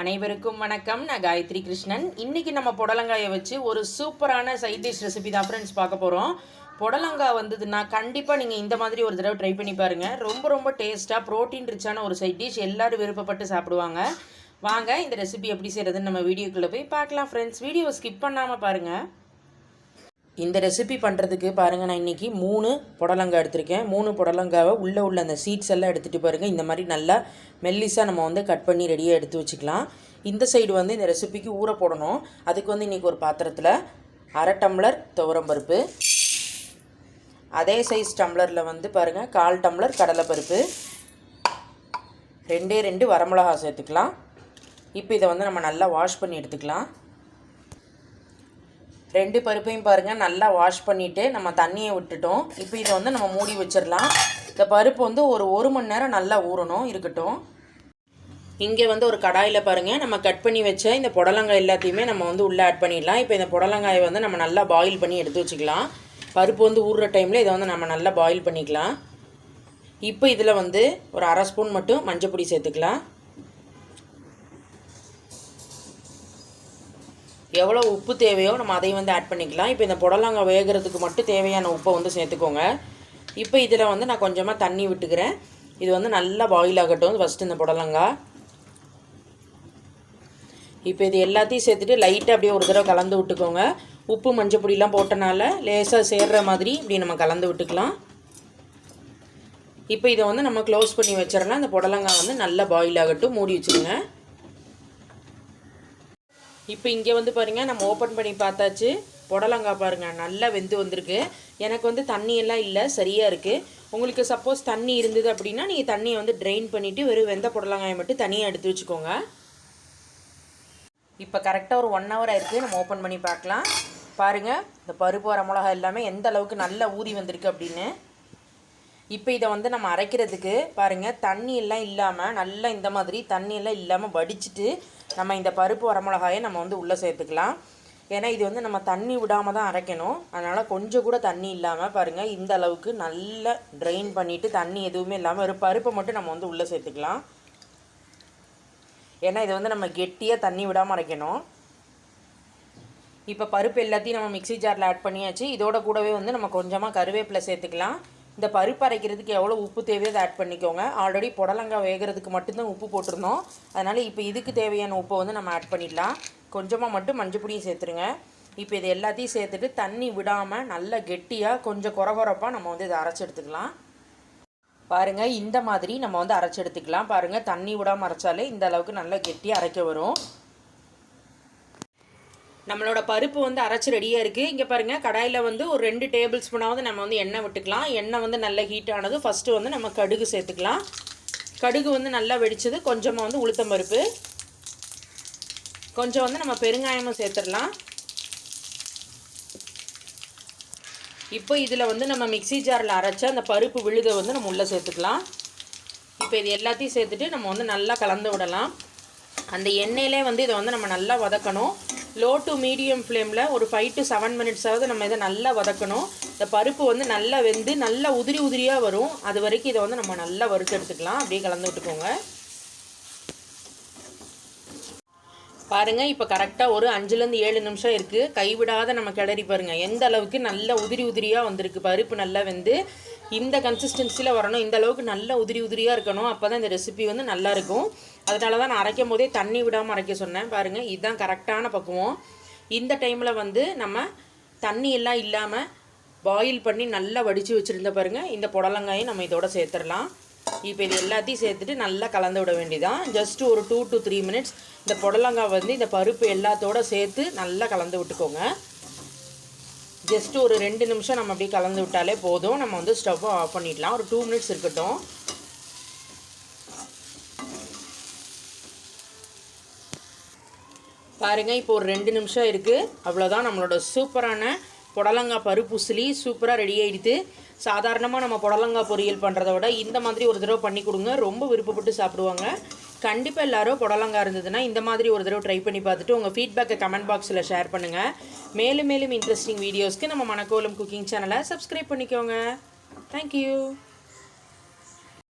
அனைவருக்கும் வணக்கம். நான் காயத்ரி கிருஷ்ணன். இன்றைக்கி நம்ம புடலங்காயை வச்சு ஒரு சூப்பரான சைட் டிஷ் ரெசிபி தான் ஃப்ரெண்ட்ஸ் பார்க்க போகிறோம் புடலங்காய் வந்ததுன்னா கண்டிப்பாக நீங்கள் இந்த மாதிரி ஒரு தடவை ட்ரை பண்ணி பாருங்கள் ரொம்ப ரொம்ப டேஸ்ட்டாக ப்ரோட்டீன் ரிச்சான ஒரு சைட் டிஷ் எல்லோரும் விருப்பப்பட்டு சாப்பிடுவாங்க. வாங்க இந்த ரெசிபி எப்படி செய்கிறதுன்னு நம்ம வீடியோக்குள்ளே போய் பார்க்கலாம் ஃப்ரெண்ட்ஸ் வீடியோவை ஸ்கிப் பண்ணாமல் பாருங்கள் இந்த ரெசிபி பண்ணுறதுக்கு பாருங்கள் நான் இன்றைக்கி மூணு புடலங்காய் எடுத்திருக்கேன். மூணு புடலங்காவை உள்ளே உள்ள அந்த சீட்ஸ் எல்லாம் எடுத்துகிட்டு பாருங்கள் இந்த மாதிரி நல்லா மெல்லிஸாக நம்ம வந்து கட் பண்ணி ரெடியாக எடுத்து வச்சுக்கலாம். இந்த சைடு வந்து இந்த ரெசிபிக்கு ஊற போடணும். அதுக்கு வந்து இன்றைக்கி ஒரு பாத்திரத்தில் அரை டம்ளர் துவரம்பருப்பு அதே சைஸ் டம்ளரில் வந்து பாருங்கள் கால் டம்ளர் கடலைப்பருப்பு. ரெண்டே ரெண்டு வரமிளகா சேர்த்துக்கலாம். இப்போ இதை வந்து நம்ம நல்லா வாஷ் பண்ணி எடுத்துக்கலாம். ரெண்டு பருப்பையும் பாருங்கள் நல்லா வாஷ் பண்ணிவிட்டு நம்ம தண்ணியை விட்டுட்டோம். இப்போ இதை வந்து நம்ம மூடி வச்சிடலாம். இந்த பருப்பு வந்து ஒரு ஒரு மணி நேரம் நல்லா ஊறணும் இருக்கட்டும். இங்கே வந்து ஒரு கடாயில் பாருங்கள் நம்ம கட் பண்ணி வச்ச இந்த புடலங்காய் எல்லாத்தையுமே நம்ம வந்து உள்ளே ஆட் பண்ணிடலாம். இப்போ இந்த புடலங்காயை வந்து நம்ம நல்லா பாயில் பண்ணி எடுத்து வச்சுக்கலாம். பருப்பு வந்து ஊறுற டைமில் இதை வந்து நம்ம நல்லா பாயில் பண்ணிக்கலாம். இப்போ இதில் வந்து ஒரு அரை ஸ்பூன் மட்டும் மஞ்சள் பொடி சேர்த்துக்கலாம். எவ்வளோ உப்பு தேவையோ நம்ம அதையும் வந்து ஆட் பண்ணிக்கலாம். இப்போ இந்த புடலங்காய் வேகிறதுக்கு மட்டும் தேவையான உப்பை வந்து சேர்த்துக்கோங்க. இப்போ இதில் வந்து நான் கொஞ்சமாக தண்ணி விட்டுக்கிறேன். இது வந்து நல்லா பாயில் ஆகட்டும். ஃபஸ்ட்டு இந்த புடலங்காய். இப்போ இது எல்லாத்தையும் சேர்த்துட்டு லைட்டாக அப்படியே ஒரு தடவை கலந்து விட்டுக்கோங்க. உப்பு மஞ்சள் பொடிலாம் போட்டனால லேசாக சேர்ற மாதிரி இப்படி நம்ம கலந்து விட்டுக்கலாம். இப்போ இதை வந்து நம்ம க்ளோஸ் பண்ணி வச்சிடலாம். இந்த புடலங்காய் வந்து நல்லா பாயில் ஆகட்டும். மூடி வச்சுருங்க. இப்போ இங்கே வந்து பாருங்கள் நம்ம ஓப்பன் பண்ணி பார்த்தாச்சு. புடலங்காய் பாருங்கள் நல்லா வெந்து வந்திருக்கு. எனக்கு வந்து தண்ணியெல்லாம் இல்லை சரியாக இருக்குது உங்களுக்கு சப்போஸ் தண்ணி இருந்தது அப்படின்னா நீங்கள் தண்ணியை வந்து ட்ரெயின் பண்ணிவிட்டு வெறும் வெந்த புடலங்காயை மட்டும் தனியாக எடுத்து வச்சுக்கோங்க. இப்போ கரெக்டாக ஒரு ஒன் ஹவர் ஆயிருக்கு. நம்ம ஓப்பன் பண்ணி பார்க்கலாம். பாருங்கள் இந்த பருப்பு வர மிளகா எல்லாமே எந்த அளவுக்கு நல்லா ஊறி வந்திருக்கு அப்படின்னு. இப்போ இதை வந்து நம்ம அரைக்கிறதுக்கு பாருங்கள் தண்ணி எல்லாம் இல்லாமல் நல்லா இந்த மாதிரி தண்ணி எல்லாம் இல்லாமல் வடிச்சிட்டு நம்ம இந்த பருப்பு வரமிளகாயை நம்ம வந்து உள்ளே சேர்த்துக்கலாம். ஏன்னா இது வந்து நம்ம தண்ணி விடாமல் தான் அரைக்கணும். அதனால் கொஞ்சம் கூட தண்ணி இல்லாமல் பாருங்கள் இந்த அளவுக்கு நல்லா ட்ரெயின் பண்ணிவிட்டு தண்ணி எதுவுமே இல்லாமல் ஒரு பருப்பை மட்டும் நம்ம வந்து உள்ளே சேர்த்துக்கலாம். ஏன்னா இது வந்து நம்ம கெட்டியாக தண்ணி விடாமல் அரைக்கணும். இப்போ பருப்பு எல்லாத்தையும் நம்ம மிக்சி ஜாரில் ஆட் பண்ணியாச்சு. இதோட கூடவே வந்து நம்ம கொஞ்சமாக கருவேப்பிலை சேர்த்துக்கலாம். இந்த பருப்பு அரைக்கிறதுக்கு எவ்வளோ உப்பு தேவையோ அதை ஆட் பண்ணிக்கோங்க. ஆல்ரெடி புடலங்காய் வேகிறதுக்கு மட்டும்தான் உப்பு போட்டிருந்தோம். அதனால் இப்போ இதுக்கு தேவையான உப்பை வந்து நம்ம ஆட் பண்ணிடலாம். கொஞ்சமாக மட்டும் மஞ்சள் பொடியும் சேர்த்துருங்க. இப்போ இது எல்லாத்தையும் சேர்த்துட்டு தண்ணி விடாமல் நல்லா கெட்டியாக கொஞ்சம் குறகுறப்பாக நம்ம வந்து இதை அரைச்சி எடுத்துக்கலாம். பாருங்கள் இந்த மாதிரி நம்ம வந்து அரைச்சி எடுத்துக்கலாம். பாருங்கள் தண்ணி விடாமல் அரைச்சாலே இந்த அளவுக்கு நல்லா கெட்டியாக அரைக்க வரும். நம்மளோட பருப்பு வந்து அரைச்சி ரெடியாக இருக்குது இங்கே பாருங்கள் கடாயில் வந்து ஒரு ரெண்டு டேபிள் ஸ்பூனாவது நம்ம வந்து எண்ணெய் விட்டுக்கலாம். எண்ணெய் வந்து நல்லா ஹீட் ஆனது ஃபஸ்ட்டு வந்து நம்ம கடுகு சேர்த்துக்கலாம். கடுகு வந்து நல்லா வெடிச்சது கொஞ்சமாக வந்து உளுத்தம் பருப்பு. கொஞ்சம் வந்து நம்ம பெருங்காயமும் சேர்த்துடலாம். இப்போ இதில் வந்து நம்ம மிக்சி ஜாரில் அரைச்ச அந்த பருப்பு விழுதை வந்து நம்ம உள்ளே சேர்த்துக்கலாம். இப்போ இது எல்லாத்தையும் சேர்த்துட்டு நம்ம வந்து நல்லா கலந்து விடலாம். அந்த எண்ணெயிலே வந்து இதை வந்து நம்ம நல்லா வதக்கணும். லோ டு மீடியம் ஃப்ளேமில் ஒரு ஃபைவ் டு செவன் மினிட்ஸாவது நம்ம இதை நல்லா வதக்கணும். இந்த பருப்பு வந்து நல்லா வெந்து நல்லா உதிரி உதிரியாக வரும். அது வரைக்கும் இதை வந்து நம்ம நல்லா வறுத்து எடுத்துக்கலாம். அப்படியே கலந்து விட்டுக்கோங்க. பாருங்கள் இப்போ கரெக்டாக ஒரு அஞ்சுலேருந்து ஏழு நிமிஷம் இருக்குது கைவிடாத நம்ம கிளறி பாருங்கள் எந்த அளவுக்கு நல்ல உதிரி உதிரியாக வந்திருக்கு. பருப்பு நல்லா வெந்து இந்த கன்சிஸ்டன்சியில் வரணும். இந்த அளவுக்கு நல்ல உதிரி உதிரியாக இருக்கணும். அப்போ தான் இந்த ரெசிபி வந்து நல்லா இருக்கும். அதனால தான் நான் அரைக்கும் போதே தண்ணி விடாமல் அரைக்க சொன்னேன். பாருங்கள் இதுதான் கரெக்டான பக்குவம். இந்த டைமில் வந்து நம்ம தண்ணி எல்லாம் இல்லாமல் பாயில் பண்ணி நல்லா வடித்து வச்சுருந்த பாருங்கள் இந்த புடலங்காயும் நம்ம இதோட சேர்த்துடலாம். இப்போ இது எல்லாத்தையும் சேர்த்துட்டு நல்லா கலந்து விட வேண்டியதான் ஜஸ்ட் ஒரு டூ டு த்ரீ மினிட்ஸ் இந்த புடலங்காய் வந்து இந்த பருப்பு எல்லாத்தோட சேர்த்து நல்லா கலந்து விட்டுக்கோங்க. ஜஸ்ட் ஒரு ரெண்டு நிமிஷம் நம்ம அப்படியே கலந்து விட்டாலே போதும். நம்ம வந்து ஸ்டவ்வை ஆஃப் பண்ணிடலாம். ஒரு டூ மினிட்ஸ் இருக்கட்டும். பாருங்கள் இப்போ ஒரு ரெண்டு நிமிஷம் இருக்குது அவ்வளோதான் நம்மளோட சூப்பரான புடலங்காய் பருப்பு உசிலி சூப்பராக ரெடி ஆகிடுது சாதாரணமாக நம்ம புடலங்காய் பொரியல் பண்ணுறத விட இந்த மாதிரி ஒரு தடவை பண்ணி கொடுங்க. ரொம்ப விருப்பப்பட்டு சாப்பிடுவாங்க. கண்டிப்பாக எல்லோரும் புடலங்காய் இருந்ததுன்னா இந்த மாதிரி ஒரு தடவை ட்ரை பண்ணி பார்த்துட்டு உங்கள் ஃபீட்பேக்கை கமெண்ட் பாக்ஸில் ஷேர் பண்ணுங்கள் மேலும் மேலும் இன்ட்ரெஸ்டிங் வீடியோஸ்க்கு நம்ம மணக்கோலம் குக்கிங் சேனலை சப்ஸ்கிரைப் பண்ணிக்கோங்க. Thank you